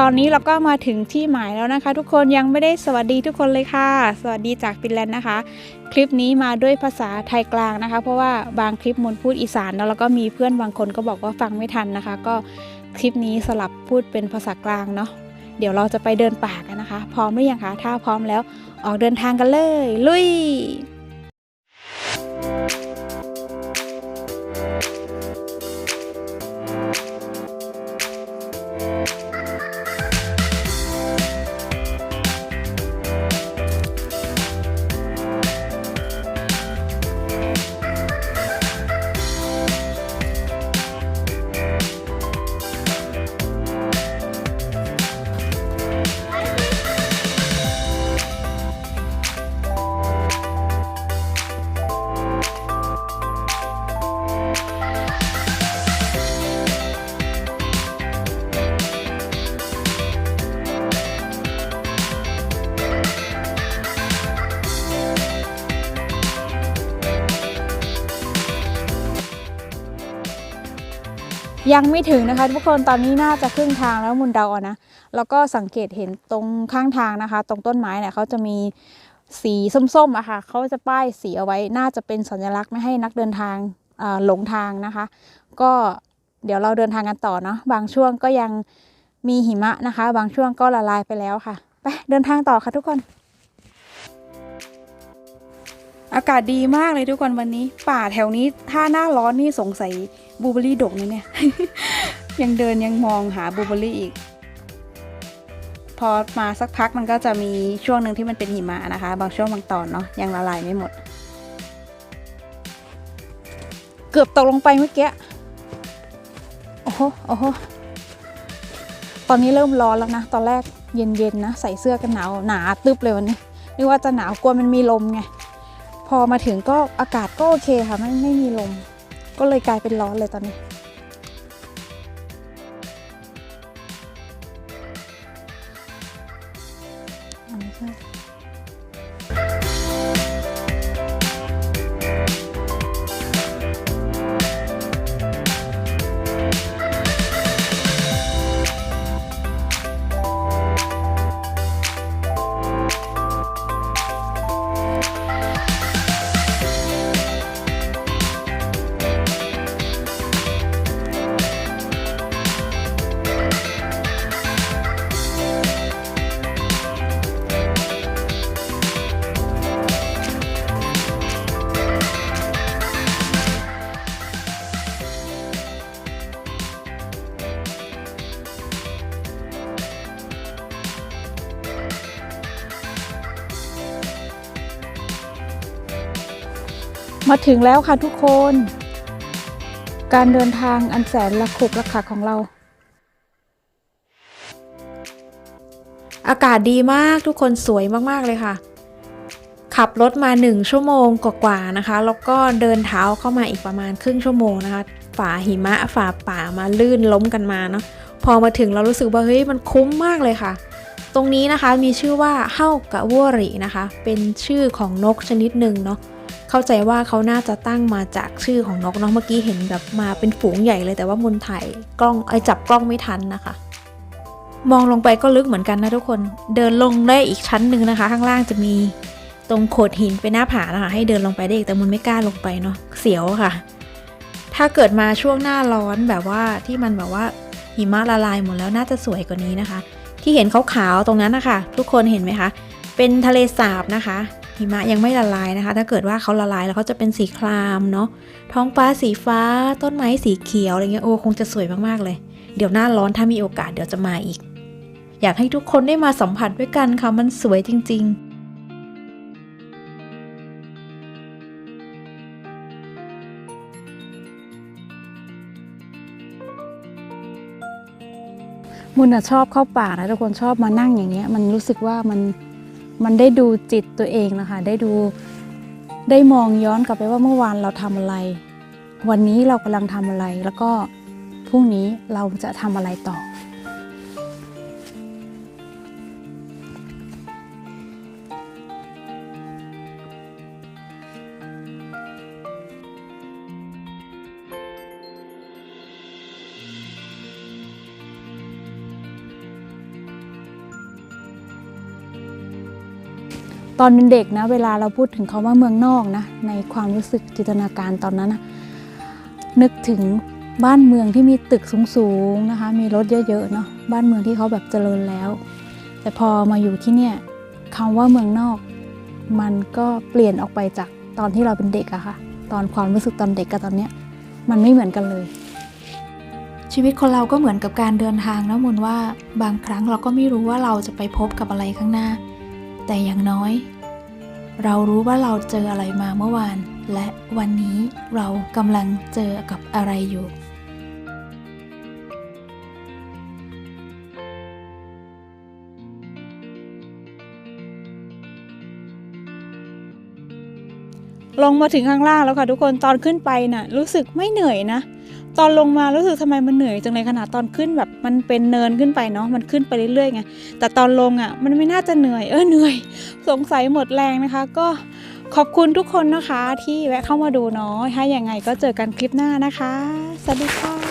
ตอนนี้เราก็มาถึงที่หมายแล้วนะคะ ทุกคนยังไม่ได้สวัสดีทุกคนเลยค่ะ สวัสดีจากฟินแลนด์นะคะ คลิปนี้มาด้วยภาษาไทยกลางนะคะ เพราะว่าบางคลิปมนพูดอีสานแล้วแล้วก็มีเพื่อนบางคนก็บอกว่าฟังไม่ทันนะคะ ก็คลิปนี้สลับพูดเป็นภาษากลางเนาะเดี๋ยวเราจะไปเดินป่ากันนะคะ พร้อมหรือยังคะถ้าพร้อมแล้วออกเดินทางกันเลย ลุย ยังไม่ถึงนะคะ ทุกคนตอนนี้น่าจะครึ่งทางแล้วมุนเดาเอานะ แล้วก็สังเกตเห็นตรงข้างทางนะคะ ตรงต้นไม้เนี่ยเขาจะมีสีส้มๆอะค่ะเขาจะป้ายสีเอาไว้น่าจะเป็นสัญลักษณ์ไม่ให้นักเดินทางหลงทางนะคะ ก็เดี๋ยวเราเดินทางกันต่อเนาะบางช่วงก็ยังมีหิมะนะคะ บางช่วงก็ละลายไปแล้วค่ะไปเดินทางต่อค่ะทุกคน อากาศดีมากเลยทุกคนวันนี้ ป่าแถวนี้ถ้าหน้าร้อนนี่สงสัย บูเบอรี่ดกนะเนี่ย ยังเดินยังมองหาบูเบอรรี่อีก พอมาสักพักมันก็จะมีช่วงหนึ่งที่มันเป็นหิมะนะคะ บางช่วงบางตอนเนาะยังละลายไม่หมด เกือบตกลงไปเมื่อกี้ โอ้โห โอ้โห ตอนนี้เริ่มร้อนแล้วนะ ตอนแรกเย็นๆนะ ใส่เสื้อกันหนาวหนาตึบเลยวันนี้นึกว่าจะหนาวกลัวมันมีลมไง พอมาถึงก็อากาศก็โอเคค่ะไม่ไม่มีลม ก็เลยกลายเป็นร้อนเลยตอนนี้อันนี้ใช่ มาถึงแล้วค่ะทุกคน การเดินทางอันแสนละขุกละขักของเรา อากาศดีมากทุกคนสวยมาก ๆ เลยค่ะ ขับรถมา 1 ชั่วโมงกว่าๆนะคะ แล้วก็เดินเท้าเข้ามาอีกประมาณครึ่งชั่วโมงนะคะ ฝ่าหิมะฝ่าป่ามาลื่นล้มกันมาเนาะพอมาถึงเรารู้สึกว่าเฮ้ยมันคุ้มมากเลยค่ะตรงนี้นะคะมีชื่อว่าเฮ้ากะวัวรินะคะ เป็นชื่อของนกชนิดหนึ่งเนาะ เข้าใจว่าเขาน่าจะตั้งมาจากชื่อของนกเนาะเมื่อกี้เห็นแบบมาเป็นฝูงใหญ่เลยแต่ว่ามุนถ่ายกล้องไอจับกล้องไม่ทันนะคะ มองลงไปก็ลึกเหมือนกันนะทุกคนเดินลงได้อีกชั้นหนึ่งนะคะ ข้างล่างจะมีตรงโขดหินเป็นหน้าผานะคะ ให้เดินลงไปได้อีกแต่มุนไม่กล้าลงไปเนาะเสียวค่ะ ถ้าเกิดมาช่วงหน้าร้อนแบบว่าที่มันแบบว่าหิมะละลายหมดแล้วน่าจะสวยกว่านี้นะคะ ที่เห็นขาวๆตรงนั้นนะคะทุกคนเห็นไหมคะ เป็นทะเลสาบนะคะ หิมะยังไม่ละลายนะคะ ถ้าเกิดว่าเขาละลายแล้วเขาจะเป็นสีครามเนาะท้องฟ้าสีฟ้า ต้นไม้สีเขียวอะไรเงี้ยโอ้คงจะสวยมากๆเลย เดี๋ยวหน้าร้อนถ้ามีโอกาสเดี๋ยวจะมาอีก อยากให้ทุกคนได้มาสัมผัสด้วยกันค่ะมันสวยจริง ๆมุนอะชอบเข้าป่านะทุกคนชอบมานั่งอย่างเงี้ยมันรู้สึกว่ามัน มันได้ดูจิตตัวเองนะคะ ได้ดูได้มองย้อนกลับไปว่าเมื่อวานเราทำอะไร วันนี้เรากำลังทำอะไร แล้วก็พรุ่งนี้เราจะทำอะไรต่อ ตอนเป็นเด็กนะเวลาเราพูดถึงคาว่าเมืองนอกนะในความรู้สึกจินตนาการตอนนั้นนะนึกถึงบ้านเมืองที่มีตึกสูงๆนะคะมีรถเยอะๆเนาะบ้านเมืองที่เขาแบบเจริญแล้ว แต่พอมาอยู่ที่เนี่ยคำว่าเมืองนอก มันก็เปลี่ยนออกไปจากตอนที่เราเป็นเด็กอะค่ะตอนความรู้สึกตอนเด็กกับตอนเนี้ยมันไม่เหมือนกันเลย ชีวิตคนเราก็เหมือนกับการเดินทางนะมุนว่าบางครั้งเราก็ไม่รู้ว่าเราจะไปพบกับอะไรข้างหน้า แต่อย่างน้อย เรารู้ว่าเราเจออะไรมาเมื่อวาน และวันนี้เรากำลังเจอกับอะไรอยู่ ลงมาถึงข้างล่างแล้วค่ะทุกคนตอนขึ้นไปน่ะรู้สึกไม่เหนื่อยนะ ตอนลงมารู้สึกทำไมมันเหนื่อยจังเลยขนาดตอนขึ้นแบบมันเป็นเนินขึ้นไปเนาะมันขึ้นไปเรื่อยๆไงแต่ตอนลงอะมันไม่น่าจะเหนื่อยเออเหนื่อย สงสัยหมดแรงนะคะ ก็ขอบคุณทุกคนนะคะที่แวะเข้ามาดูเนาะถ้าอย่างไงก็เจอกันคลิปหน้านะคะสวัสดีค่ะ